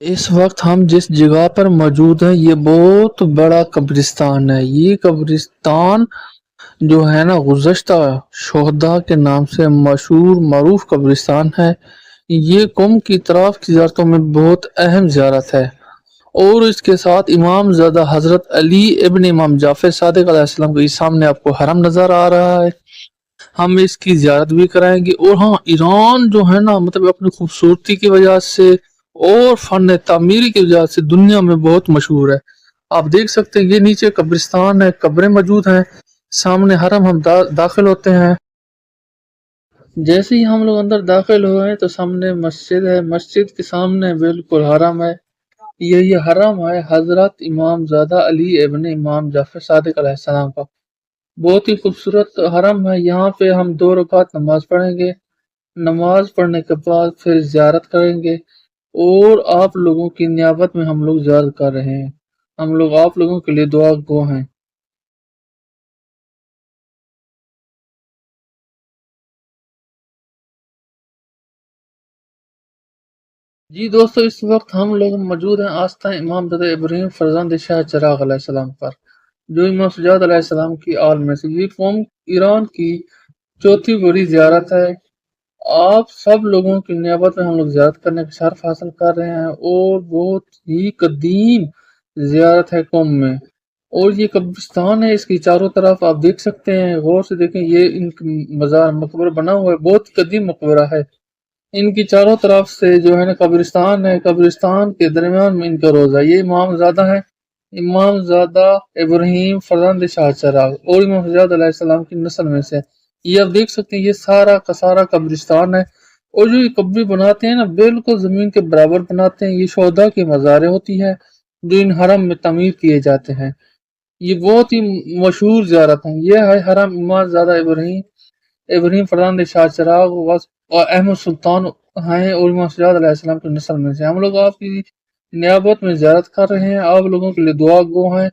اس وقت ہم جس جگہ پر موجود ہیں، یہ بہت بڑا قبرستان ہے۔ یہ قبرستان جو ہے نا، گزشتہ شہدہ کے نام سے مشہور، معروف قبرستان ہے۔ یہ قوم کی طرف کی زیارتوں میں بہت اہم زیارت ہے۔ اور اس کے ساتھ امام زادہ حضرت علی ابن امام جعفر صادق علیہ السلام کے سامنے آپ کو حرم نظر آ رہا ہے۔ ہم اس کی زیارت بھی کرائیں گے۔ اور ہاں ایران جو ہے نا مطلب اپنی خوبصورتی کی وجہ سے اور فن تعمیری کی وجہ سے دنیا میں بہت مشہور ہے۔ آپ دیکھ سکتے ہیں یہ نیچے قبرستان ہے، قبریں موجود ہیں، سامنے حرم ہم داخل ہوتے ہیں۔ جیسے ہی ہم لوگ اندر داخل ہوئے تو سامنے مسجد ہے۔ مسجد کے سامنے بالکل حرم ہے۔ یہ یہ حرم ہے حضرت امام زادہ علی ابن امام جعفر صادق علیہ السلام کا۔ بہت ہی خوبصورت حرم ہے۔ یہاں پہ ہم دو رکعت نماز پڑھیں گے۔ نماز پڑھنے کے بعد پھر زیارت کریں گے۔ اور آپ لوگوں کی نیابت میں ہم لوگ زیارت کر رہے ہیں۔ ہم لوگ آپ لوگوں کے لیے دعا گو ہیں۔ جی دوستو، اس وقت ہم لوگ موجود ہیں آستہ امام دد ابراہیم فرزند شاہ چراغ علیہ السلام پر، جو امام سجاد علیہ السلام کی آل میں سے۔ یہ قوم ایران کی چوتھی بڑی زیارت ہے۔ آپ سب لوگوں کی نیابت میں ہم لوگ زیارت کرنے کا شرف حاصل کر رہے ہیں اور بہت ہی قدیم زیارت ہے قوم میں اور یہ قبرستان ہے، اس کی چاروں طرف آپ دیکھ سکتے ہیں، غور سے دیکھیں، یہ ان مزار مقبرہ بنا ہوا ہے، بہت قدیم مقبرہ ہے۔ ان کی چاروں طرف سے جو ہے نا قبرستان ہے، قبرستان کے درمیان میں ان کا روزہ یہ امام زادہ ہے امام زادہ ابراہیم فرزند شاہ چراغ اور امام حضرت علیہ السلام کی نسل میں سے یہ آپ دیکھ سکتے ہیں، یہ سارا کا سارا قبرستان ہے۔ اور جو یہ قبری بناتے ہیں نا، بالکل زمین کے برابر بناتے ہیں۔ یہ شہدا کی مزاریں ہوتی ہے جو ان حرم میں تعمیر کیے جاتے ہیں۔ یہ بہت ہی مشہور زیارت ہیں۔ یہ ہے حرم امام زادہ ابراہیم۔ ابراہیم فرزند شاہ چراغ اور احمد سلطان ہیں۔ اور امام سجاد علیہ السلام کی نسل میں سے۔ ہم لوگ آپ کی نیابت میں زیارت کر رہے ہیں۔ آپ لوگوں کے لیے دعا گو ہیں۔